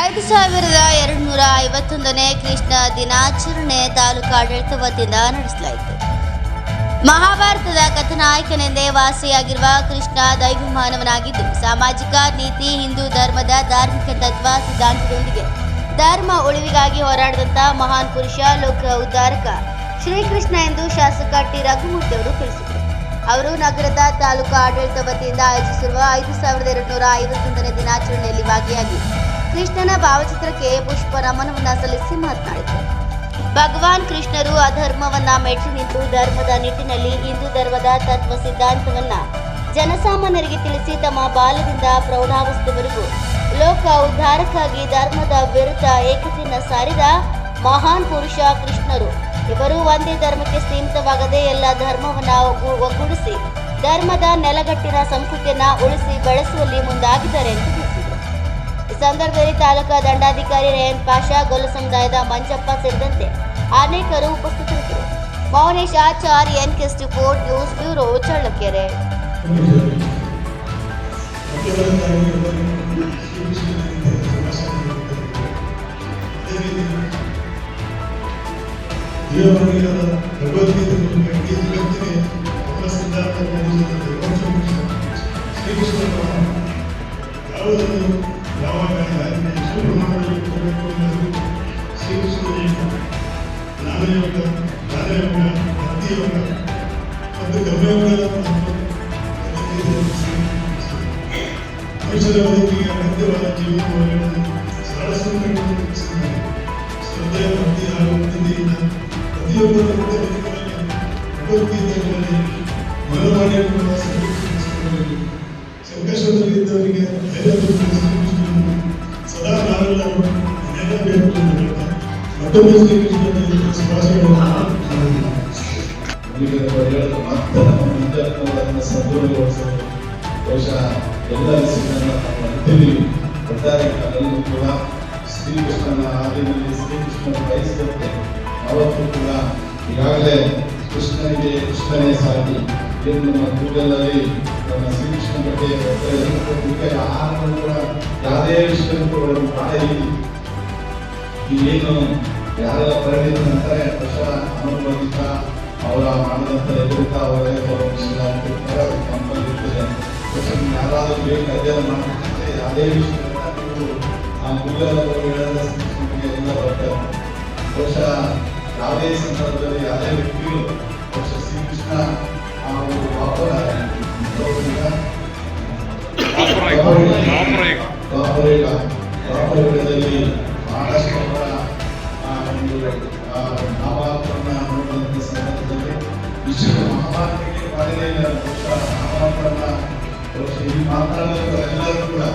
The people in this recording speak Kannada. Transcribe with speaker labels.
Speaker 1: ಐದು ಸಾವಿರದ ಎರಡು ನೂರ ಐವತ್ತೊಂದನೇ ಕೃಷ್ಣ ದಿನಾಚರಣೆ ತಾಲೂಕು ಆಡಳಿತ ವತಿಯಿಂದ ನಡೆಸಲಾಯಿತು. ಮಹಾಭಾರತದ ಕಥನಾಯಕನೆಂದೇ ವಾಸಿಯಾಗಿರುವ ಕೃಷ್ಣ ದೈವಮಾನವನಾಗಿದ್ದು, ಸಾಮಾಜಿಕ ನೀತಿ, ಹಿಂದೂ ಧರ್ಮದ ಧಾರ್ಮಿಕ ತತ್ವ, ಸಿದ್ಧಾಂತದೊಂದಿಗೆ ಧರ್ಮ ಉಳಿವಿಗಾಗಿ ಹೋರಾಡಿದಂತಹ ಮಹಾನ್ ಪುರುಷ, ಲೋಕ ಉದ್ಧಾರಕ ಶ್ರೀಕೃಷ್ಣ ಎಂದು ಶಾಸಕ ಟಿ. ರಘುಮೂರ್ತಿ ಅವರು ತಿಳಿಸಿದರು. ಅವರು ನಗರದ ತಾಲೂಕು ಆಡಳಿತ ವತಿಯಿಂದ ಆಯೋಜಿಸಿರುವ ಐದು ಸಾವಿರದ ಎರಡು ನೂರ ಐವತ್ತೊಂದನೇ ದಿನಾಚರಣೆಯಲ್ಲಿ ಭಾಗಿಯಾಗಿ ಕೃಷ್ಣನ ಭಾವಚಿತ್ರಕ್ಕೆ ಪುಷ್ಪ ನಮನವನ್ನ ಸಲ್ಲಿಸಿ ಮಾತನಾಡಿದರು. ಭಗವಾನ್ ಕೃಷ್ಣರು ಅಧರ್ಮವನ್ನ ಮೆಟ್ಟಿ ನಿಂತು ಧರ್ಮದ ನಿಟ್ಟಿನಲ್ಲಿ ಹಿಂದೂ ಧರ್ಮದ ತತ್ವ ಸಿದ್ಧಾಂತವನ್ನ ಜನಸಾಮಾನ್ಯರಿಗೆ ತಿಳಿಸಿ ತಮ್ಮ ಬಾಲ್ಯದಿಂದ ಪ್ರೌಢಾವಸ್ಥೆವರೆಗೂ ಲೋಕ ಉದ್ಧಾರಕ್ಕಾಗಿ ಧರ್ಮದ ವಿರುದ್ಧ ಏಕತೆಯನ್ನು ಸಾರಿದ ಮಹಾನ್ ಪುರುಷ ಕೃಷ್ಣರು. ಇವರು ಒಂದೇ ಧರ್ಮಕ್ಕೆ ಸೀಮಿತವಾಗದೆ ಎಲ್ಲ ಧರ್ಮವನ್ನ ಒಗ್ಗು- ಒಗ್ಗೂಡಿಸಿ ಧರ್ಮದ ನೆಲಗಟ್ಟಿನ ಸಂಸ್ಕೃತಿಯನ್ನ ಉಳಿಸಿ ಬೆಳೆಸುವಲ್ಲಿ ಮುಂದಾಗಿದ್ದಾರೆ ಎಂದು ತಿಳಿಸಿದರು ಈ ಸಂದರ್ಭದಲ್ಲಿ ತಾಲೂಕಾ ದಂಡಾಧಿಕಾರಿ ರೇಯನ್ ಪಾಷಾ ಗೊಲ್ಲ ಸಮುದಾಯದ ಮಂಜಪ್ಪ ಸೇರಿದಂತೆ ಅನೇಕರು ಉಪಸ್ಥಿತರಿದ್ದರು Mounesh Achar N ಕೆಸ್ಟ್ fort news bureau Challakere
Speaker 2: ದೇವರಿಗೆ ಭಗವದ್ಗೀತೆ ರೂಪಿಸಿದ್ದಾರೆ ಭಕ್ತಿ ಸದಾ ನಾವೆಲ್ಲರೂ ಮತ್ತೊಮ್ಮೆ ಶ್ರೀಕೃಷ್ಣನಲ್ಲಿ
Speaker 3: ಹೇಳೋದು ಮತ್ತೆ ನಮ್ಮ ವಿದ್ಯಾರ್ಥಿಗಳನ್ನು ಸದೃಢಗೊಳಿಸಲು ಬಹುಶಃ ಎಲ್ಲ ವಿಷಯಗಳನ್ನ ನಾವು ಅರಿತೀವಿ ಒಟ್ಟಾರೆ ನಾವೆಲ್ಲರೂ ಕೂಡ ಶ್ರೀಕೃಷ್ಣನ ಹಾದಿನಲ್ಲಿ ಶ್ರೀಕೃಷ್ಣನ ಬಯಸಿದಂತೆ ಅವತ್ತು ಕೂಡ ಈಗಾಗಲೇ ಕೃಷ್ಣನಿಗೆ ಕೃಷ್ಣನೇ ಸಾಗಿ ಎಂದು ನಮ್ಮ ಗೂಗಲಲ್ಲಿ ನಮ್ಮ ಶ್ರೀಕೃಷ್ಣ ಬಗ್ಗೆ ಆಹಾರವನ್ನು ಕೂಡ ಯಾವುದೇ ವಿಷಯಗಳನ್ನು ಮಾಡಿ ಏನು ಯಾರೆಲ್ಲ ಪರಿಣಿತ ಅಂತಾರೆ ವರ್ಷ ಅವರ ಮಾಡಿದಂಥ ಎದುರಿತ ಅವರೇ ಕಂಪನಿ ಇರ್ತದೆ ಯಾರಾದರೂ ಬೇಕು ಅಧ್ಯಯನ ಮಾಡಬೇಕಂದ್ರೆ ಯಾವುದೇ ವಿಷಯಗಳನ್ನ ನೀವು ಆ ಎಲ್ಲ ಬರ್ತಾರೆ ಬಹುಶಃ ಯಾವುದೇ ಸಂದರ್ಭದಲ್ಲಿ ಯಾವುದೇ ವ್ಯಕ್ತಿಗಳು ಬಹುಶಃ ಶ್ರೀಕೃಷ್ಣ ಒಂದು ವಾಪರ ದ್ವಾಪರಯುಗ ದ್ವಾಪರಯುಗದಲ್ಲಿ ಬಹಳಷ್ಟು ಅವರ ಒಂದು మహాత్మ ఈ మాత్రాలు కూడా